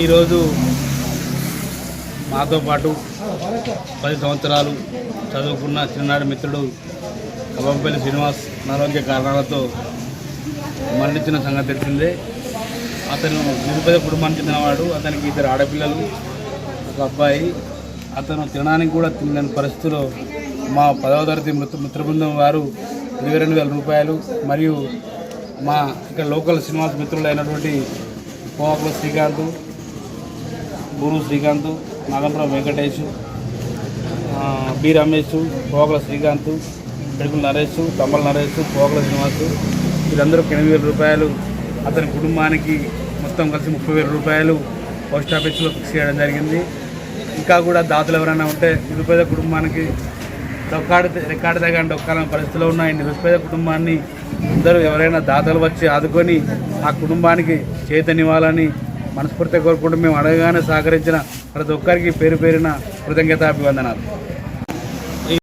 ఈరోజు మాతో పాటు పది సంవత్సరాలు చదువుకున్న చిన్ననాటి మిత్రుడు కబంపల్లి శ్రీనివాస్ అనారోగ్య కారణాలతో మరణించిన సంగతి తెలిసిందే. అతను నిరుపేద కుటుంబానికి చెందినవాడు అతనికి ఇద్దరు ఆడపిల్లలు ఒక అబ్బాయి. అతను తినడానికి కూడా తినని పరిస్థితిలో మా పదవ తరగతి మృత మిత్రబృందం వారు ఇరవై రెండు వేల రూపాయలు మరియు మా ఇక్కడ లోకల్ శ్రీనివాస్ మిత్రులైనటువంటి అయినటువంటి పోవాకుల శ్రీకాంత్ గురు శ్రీకాంత్ నాగంపురం వెంకటేష్ బి రమేష్ పోగల శ్రీకాంత్ పెడుకుల నరేష్ తమ్మల నరేష్ పోగల శ్రీనివాస్. వీరందరూ ఎనిమిది వేల రూపాయలు. అతని కుటుంబానికి మొత్తం కలిసి ముప్పై వేల రూపాయలు పోస్ట్ ఆఫీస్లో ఫిక్స్ చేయడం జరిగింది. ఇంకా కూడా దాతలు ఎవరైనా ఉంటే నిరుపేద కుటుంబానికి డొక్కాడు రికార్డు తగ్గని డొక్కాలని పరిస్థితిలో ఉన్న ఈ నిరుపేద కుటుంబాన్ని అందరూ ఎవరైనా దాతలు వచ్చి ఆదుకొని ఆ కుటుంబానికి చేతనివ్వాలని మనస్ఫూర్తిగా కోరుకుంటూ మేము అడగగానే సహకరించిన ప్రతి ఒక్కరికి పేరు పేరిన కృతజ్ఞతాభివందనాలు.